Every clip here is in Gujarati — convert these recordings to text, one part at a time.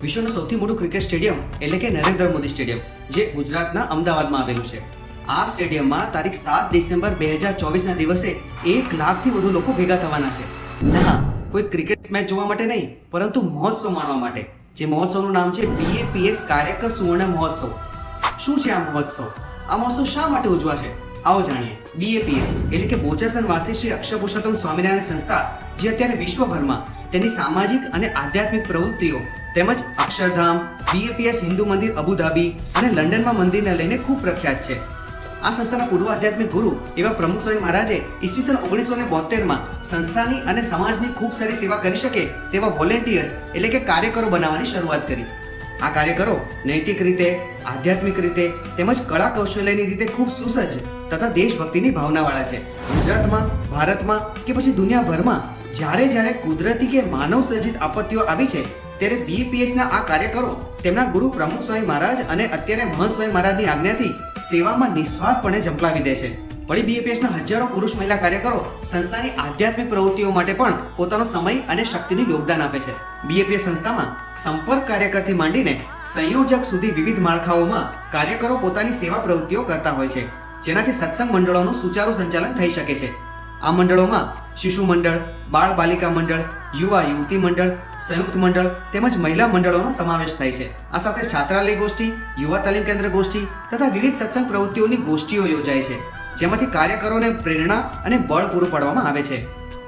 વિશ્વનું સૌથી મોટું ક્રિકેટ સ્ટેડિયમ એટલે કે નરેન્દ્ર મોદી સ્ટેડિયમ જે ગુજરાતના અમદાવાદમાં આવેલું છે. આ સ્ટેડિયમમાં તારીખ સાત ડિસેમ્બર બે હજાર ચોવીસના દિવસે એક લાખથી વધુ લોકો ભેગા થવાના છે. ના, કોઈ ક્રિકેટ મેચ જોવા માટે નહીં, પરંતુ મહોત્સવ માણવા માટે, જે મહોત્સવનું નામ છે બીએપીએસ કાર્યકર સુવર્ણ મહોત્સવ. શું છે આ મહોત્સવ? આ મહોત્સવ શા માટે ઉજવાશે? આવો જાણીએ. બીએપીએસ એટલે કે બોચાસન વાસી શ્રી અક્ષર સ્વામિનારાયણ સંસ્થા જે અત્યારે વિશ્વભરમાં તેની સામાજિક અને આધ્યાત્મિક પ્રવૃત્તિઓ તેમજ અક્ષરધામ બીએપીએસ હિન્દુ મંદિર, અબુધાબી અને લંડનમાં મંદિરને લઈને ખૂબ પ્રખ્યાત છે. આ સંસ્થાના પૂર્વ આધ્યાત્મિક ગુરુ એવા પ્રમુખ સ્વામી મહારાજે ઈસવીસન ઓગણીસો ને બોતેરમાં સંસ્થાની અને સમાજની ખૂબ સારી સેવા કરી શકે તેવા વોલેન્ટિયર્સ એટલે કે કાર્યકરો બનાવવાની શરૂઆત કરી. આ કાર્યકરો નૈતિક રીતે, આધ્યાત્મિક રીતે તેમજ કળા કૌશલ્યની રીતે ખૂબ સુસજ્જ તથા દેશભક્તિની ભાવનાવાળા છે. ગુજરાતમાં, ભારતમાં કે પછી દુનિયાભરમાં જ્યારે જ્યારે કુદરતી કે માનવ સર્જિત આપત્તિઓ આવી છે, ત્યારે બીપીએસના આ કાર્યકરો તેમના ગુરુ પ્રમુખ સ્વામી મહારાજ અને અત્યારે મહંત સ્વામી મહારાજની આજ્ઞાથી સેવામાં નિસ્વાર્થપણે ઝંપલાવી દે છે. વળી બીએપીએસના હજારો પુરુષ મહિલા કાર્યકરો સંસ્થાની આધ્યાત્મિક પ્રવૃત્તિઓ માટે પણ પોતાનો સમય અને શક્તિનું યોગદાન આપે છે. બીએપીએસ સંસ્થામાં સંપર્ક કાર્યકરથી માંડીને સંયોજક સુધી વિવિધ માળખાઓમાં કાર્યકરો પોતાની સેવા પ્રવૃત્તિઓ કરતા હોય છે. જેનાથી સત્સંગ મંડળોનું સુચારુ સંચાલન થઈ શકે છે. આ મંડળોમાં શિશુ મંડળ, બાળ બાલિકા મંડળ, યુવા યુવતી મંડળ, સંયુક્ત મંડળ તેમજ મહિલા મંડળોનો સમાવેશ થાય છે. આ સાથે છાત્રાલય ગોષ્ઠી, યુવા તાલીમ કેન્દ્ર ગોષ્ઠી તથા વિવિધ સત્સંગ પ્રવૃત્તિઓની ગોષ્ઠીઓ યોજાય છે, જેમાંથી કાર્યકરોને પ્રેરણા અને બળ પૂરું પાડવામાં આવે છે.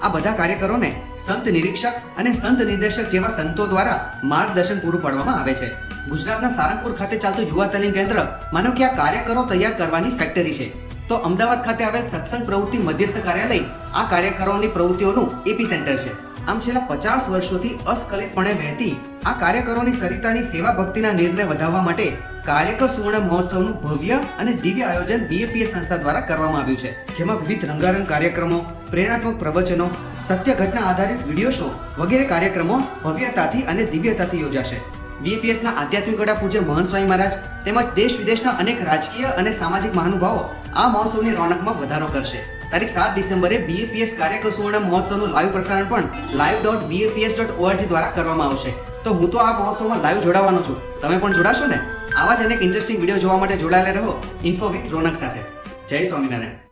આ બધા કાર્યકરોને સંત નિરીક્ષક અને સંત નિર્દેશક જેવા સંતો દ્વારા માર્ગદર્શન પૂરું પાડવામાં આવે છે. ગુજરાતના સારંગપુર ખાતે ચાલતું યુવા તાલીમ કેન્દ્ર માનો કે આ કાર્યકરો તૈયાર કરવાની ફેક્ટરી છે. તો અમદાવાદ ખાતે આવેલ સત્સંગ પ્રવૃત્તિ મધ્યસ્થ કાર્યાલય આ કાર્યકરોની પ્રવૃત્તિઓનું એપી સેન્ટર છે. આમ છેલ્લા પચાસ વર્ષોથી અસ્ખલિતપણે વહેતી આ કાર્યકરોની સરિતાની સેવા ભક્તિના નિર્ણય વધારવા માટે કાર્યકર સુવર્ણ મહોત્સવનું ભવ્ય અને દિવ્ય આયોજન બીએપીએ સંસ્થા દ્વારા કરવામાં આવ્યું છે. જેમાં વિવિધ રંગારંગ કાર્યક્રમો, પ્રેરણાત્મક પ્રવચનો, સત્ય ઘટના આધારિત વીડિયો શો વગેરે કાર્યક્રમો ભવ્યતાથી અને દિવ્યતાથી યોજાશે. બીએપીએસ ના આધ્યાત્મિક વડા પૂજ્ય મહંત સ્વામી મહારાજ તેમજ દેશ વિદેશના અનેક રાજકીય અને સામાજિક મહાનુભાવો આ મહોત્સવની રોનકમાં વધારો કરશે. તારીખ સાત ડિસેમ્બરે બીએપીએસ કાર્યકર સુવર્ણ મહોત્સવનું લાઈવ પ્રસારણ પણ live dot BAPS dot ORG દ્વારા કરવામાં આવશે. તો હું તો આ મહોત્સવમાં લાઈવ જોડાવાનો છું. તમે પણ જોડાશો ને? આવા જ અનેક ઇન્ટરેસ્ટિંગ વીડિયો જોવા માટે જોડાયેલા રહો. ઇન્ફો વિથ રોનક સાથે. જય સ્વામિનારાયણ.